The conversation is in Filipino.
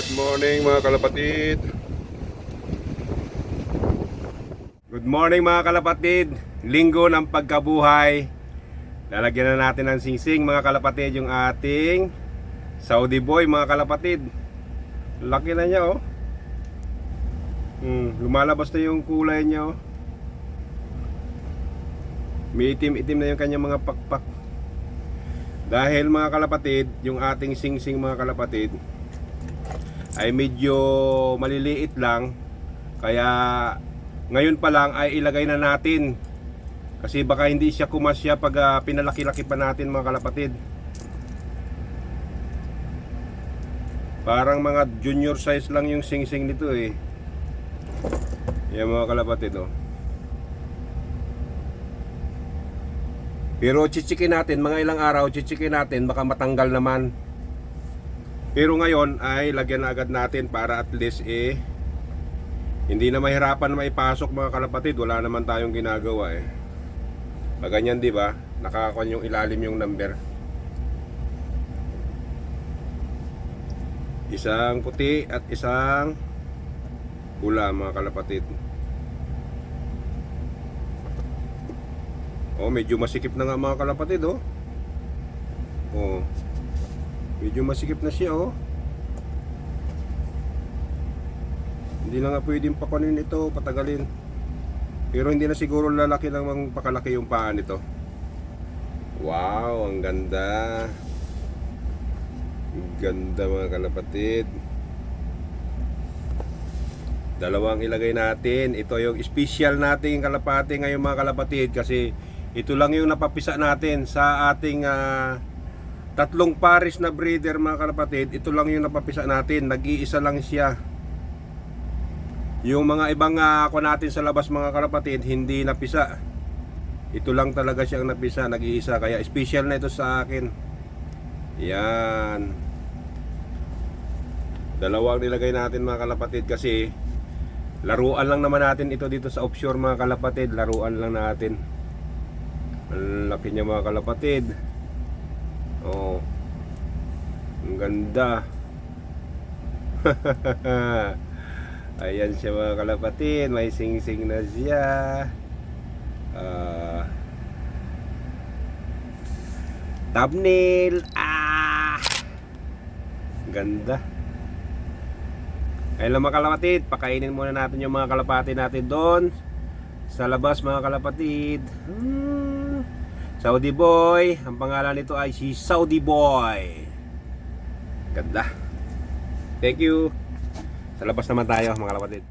Good morning mga kalapatid. Good morning mga kalapatid. Linggo ng pagkabuhay. Lalagyan na natin ng singsing mga kalapatid yung ating Saudi boy mga kalapatid. Laki na niya oh. Hmm, lumalabas na yung kulay niya oh. May itim-itim na yung kanyang mga pakpak. Dahil mga kalapatid, yung ating singsing mga kalapatid ay medyo maliliit lang. Kaya ngayon pa lang ay ilagay na natin. Kasi baka hindi siya kumasya pag ah, pinalaki-laki pa natin mga kalapatid. Parang mga junior size lang yung singsing nito eh. Yan mga kalapatid oh. Pero chichikin natin, mga ilang araw, chichikin natin, baka matanggal naman. Pero ngayon ay lagyan na agad natin para at least eh hindi na mahirapan maipasok mga kalapatid, wala naman tayong ginagawa eh. Pag 'di ba? Nakakakuan yung ilalim yung number. Isang puti at isang pula mga kalapatid. Oh, medyo masikip na nga mga kalapatid oh. Oh. Medyo masikip na siya oh. Hindi na nga pwedeng pakunin ito, patagalin. Pero hindi na siguro lalaki lang mang pakalaki yung paa nito. Wow, ang ganda. Ang ganda mga kalapatid. Dalawang ilagay natin. Ito yung special nating kalapati ngayon mga kalapatid kasi ito lang yung napapisa natin sa ating ah, tatlong pares na breeder mga kalapatid. Ito lang yung napapisa natin. Nag-iisa lang siya. Yung mga ibang uh, ako natin sa labas mga kalapatid, hindi napisa. Ito lang talaga siyang napisa, nag-iisa. Kaya special na ito sa akin. Yan. Dalawang nilagay natin mga kalapatid kasi laruan lang naman natin ito dito sa offshore mga kalapatid. Laruan lang natin. Ang laki niya mga kalapatid. Oh. Ang ganda. Ayan siya mga kalapatid. May sing-sing na siya. Ah. thumbnail. Ah. Ganda. Ayun lang mga kalapatid. Pakainin muna natin yung mga kalapatid natin doon. Sa labas mga kalapatid. Hmm. Saudi Boy. Ang pangalan nito ay si Saudi Boy. Ganda. Thank you. Sa labas naman tayo mga kapatid.